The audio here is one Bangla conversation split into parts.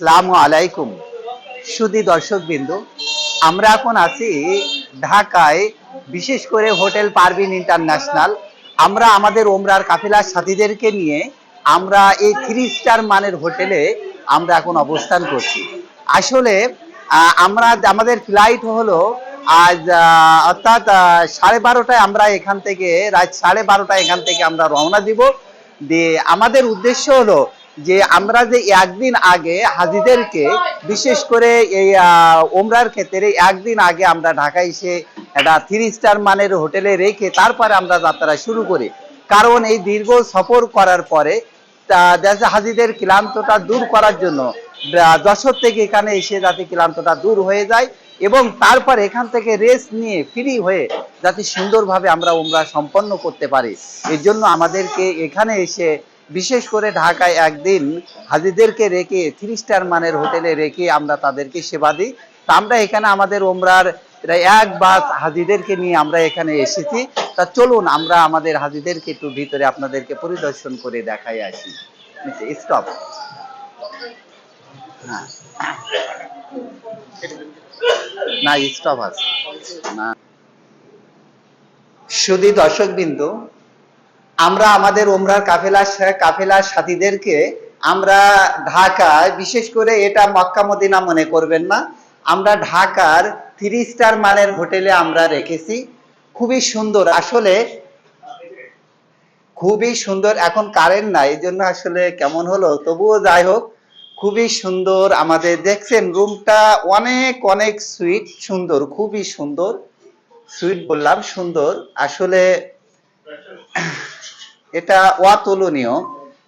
আসসালামু আলাইকুম। সুদী দর্শক বিন্দু আমরা এখন আছি ঢাকায়, বিশেষ করে হোটেল পারভিন ইন্টারন্যাশনাল। আমরা আমাদের ওমরার কাফিলার সাথীদেরকে নিয়ে আমরা এই থ্রি স্টার মানের হোটেলে আমরা এখন অবস্থান করছি। আসলে আমরা, আমাদের ফ্লাইট হলো আজ অর্থাৎ সাড়ে বারোটায় আমরা এখান থেকে, রাত সাড়ে বারোটায় এখান থেকে আমরা রওনা দিব। দিয়ে আমাদের উদ্দেশ্য হলো যে আমরা যে একদিন আগে হাজিদেরকে বিশেষ করে এই ওমরার ক্ষেত্রে একদিন আগে আমরা ঢাকায় এসে একটা থ্রি স্টার মানের হোটেলে রেখে তারপরে আমরা যাত্রা শুরু করি। কারণ এই দীর্ঘ সফর করার পরে হাজিদের ক্লান্তটা দূর করার জন্য যশোর থেকে এখানে এসে যাতে ক্লান্তটা দূর হয়ে যায় এবং তারপর এখান থেকে রেস্ট নিয়ে ফ্রি হয়ে যাতে সুন্দরভাবে আমরা ওমরা সম্পন্ন করতে পারি। এর জন্য আমাদেরকে এখানে এসে বিশেষ করে ঢাকায় একদিন হাজিদেরকে রেখে থ্রি স্টার মানের হোটেলে রেখে আমরা তাদেরকে সেবা দিই। তা আমরা এখানে আমাদের ওমরার এক বাস হাজিদেরকে নিয়ে আমরা এখানে এসেছি। তা চলুন, আমরা আমাদের হাজিদেরকে একটু ভিতরে আপনাদেরকে পরিদর্শন করে দেখাই আসি। স্টপ। হ্যাঁ। না, স্টপ আছে। না। শুধু দর্শক বিন্দু আমরা আমাদের ওমরার কাফেলা কাফেলার সাথীদেরকে আমরা ঢাকায়, বিশেষ করে এটা মক্কা মদিনা মনে করবেন না, আমরা ঢাকার থ্রি স্টার মানের হোটেলে আমরা রেখেছি। খুবই সুন্দর, আসলে খুবই সুন্দর, এখন কারেন্ট নাই এই জন্য আসলে কেমন হলো? তবুও যাই হোক, খুবই সুন্দর আমাদের, দেখছেন রুমটা অনেক অনেক সুইট সুন্দর, খুবই সুন্দর। সুইট বললাম, সুন্দর, আসলে এটা অতুলনীয়,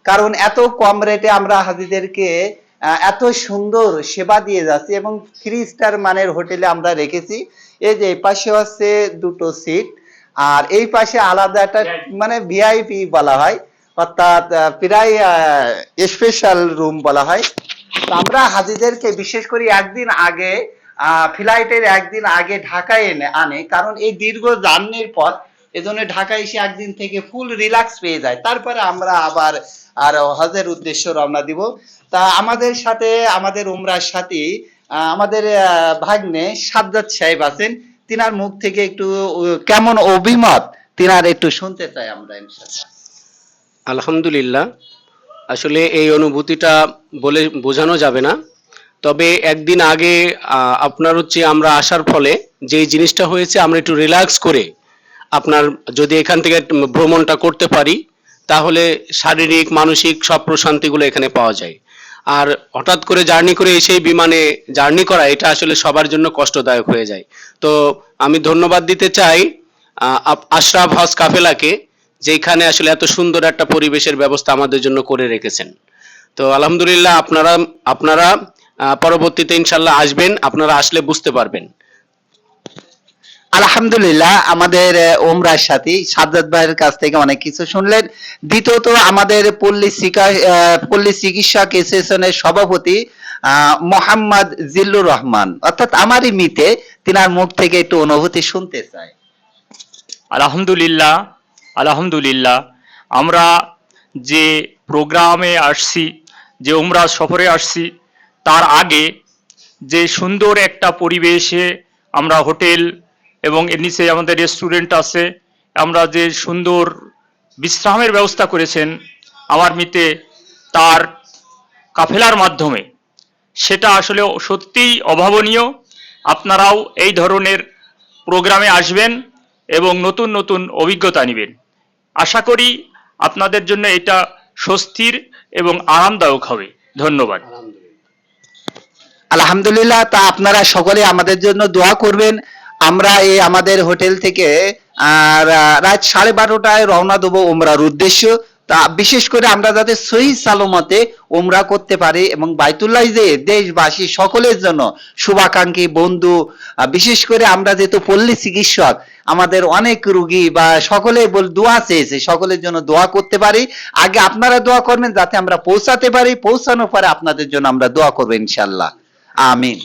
কারণ এত কম রেটে আমরা হাজিদেরকে এত সুন্দর সেবা দিয়ে যাচ্ছি এবং থ্রি স্টার মানের হোটেলে আমরা রেখেছি। এই যে পাশে হচ্ছে দুটো সিট আর এই পাশে আলাদা একটা মানে ভিআইপি বলা হয়, অর্থাৎ প্রায় স্পেশাল রুম বলা হয়। তো আমরা হাজিদেরকে বিশেষ করে একদিন আগে ফ্লাইটের একদিন আগে ঢাকায় এনে আনে, কারণ এই দীর্ঘ জার্নির পথ এজন্য ঢাকায় এসে একদিন থেকে ফুল রিল্যাক্স পেয়ে যায়। তারপরে আমরা আবার আর হজের উদ্দেশ্য রওনা দিব। তা আমাদের সাথে, আমাদের উমরার সাথে আমাদের ভাগ্নে সাজ্জাদ সাহেব আছেন। তিনার মুখ থেকে একটু কেমন অভিমত তিনার একটু শুনতে চাই আমরা ইনশাআল্লাহ। আলহামদুলিল্লাহ। আসলে এই অনুভূতিটা বলে বোঝানো যাবে না। তবে একদিন আগে আপনার হচ্ছে আমরা আসার ফলে যে জিনিসটা হয়েছে, আমরা একটু রিল্যাক্স করে আপনার যদি এখান থেকে ভ্রমণটা করতে পারি, তাহলে শারীরিক, মানসিক সব প্রশান্তিগুলো এখানে পাওয়া যায়। আর হঠাৎ করে জার্নি করে এসেই বিমানে জার্নি করা, এটা আসলে সবার জন্য কষ্টদায়ক হয়ে যায়। তো আমি ধন্যবাদ দিতে চাই আশরাফ হজ কাফেলাকে, যেখানে আসলে এত সুন্দর একটা পরিবেশের ব্যবস্থা আমাদের জন্য করে রেখেছেন। তো আলহামদুলিল্লাহ আপনারা আপনারা পরবর্তীতে ইনশাল্লাহ আসবেন, আপনারা আসলে বুঝতে পারবেন। আলহামদুলিল্লাহ, আমাদের ওমরার সাথী সাজ্জাদ ভাইয়ের কাছ থেকে অনেক কিছু শুনলেন। দ্বিতীয়ত, আমাদের পল্লী পল্লী চিকিৎসক অ্যাসোসিয়েশনের সভাপতি মোহাম্মদ জিল্লুর রহমান। অর্থাৎ আমারই মিতে তিনার মুখ থেকে একটু অনুভূতি শুনতে চাই। আলহামদুলিল্লাহ আলহামদুলিল্লাহ, আমরা যে প্রোগ্রামে আসছি, যে উমরা সফরে আসছি, তার আগে যে সুন্দর একটা পরিবেশে আমরা হোটেল এবং এর নিচে আমাদের রেস্টুরেন্ট আছে, আমরা যে সুন্দর বিশ্রামের ব্যবস্থা করেছেন, আমার মিতে তার কাফেলার মাধ্যমে, সেটা আসলে সত্যিই অভাবনীয়। আপনারাও এই ধরনের প্রোগ্রামে আসবেন এবং নতুন নতুন অভিজ্ঞতা নেবেন। আশা করি আপনাদের জন্য এটা স্বস্তির এবং আরামদায়ক হবে। ধন্যবাদ। আলহামদুলিল্লাহ, তা আপনারা সকলে আমাদের জন্য দোয়া করবেন। আমরা এই আমাদের হোটেল থেকে, আর রাত সাড়ে বারোটায় রওনা দেবো ওমরার উদ্দেশ্য। তা বিশেষ করে আমরা যাতে সহি সালমতে ওমরা করতে পারি এবং বাইতুল্লাহ যে দেশবাসী সকলের জন্য শুভাকাঙ্ক্ষী বন্ধু বিশেষ করে আমরা যেহেতু পল্লী চিকিৎসক, আমাদের অনেক রুগী বা সকলে বল দোয়া চেয়েছে, সকলের জন্য দোয়া করতে পারি। আগে আপনারা দোয়া করবেন যাতে আমরা পৌঁছাতে পারি, পৌঁছানোর পরে আপনাদের জন্য আমরা দোয়া করব ইনশাল্লাহ। আমিন।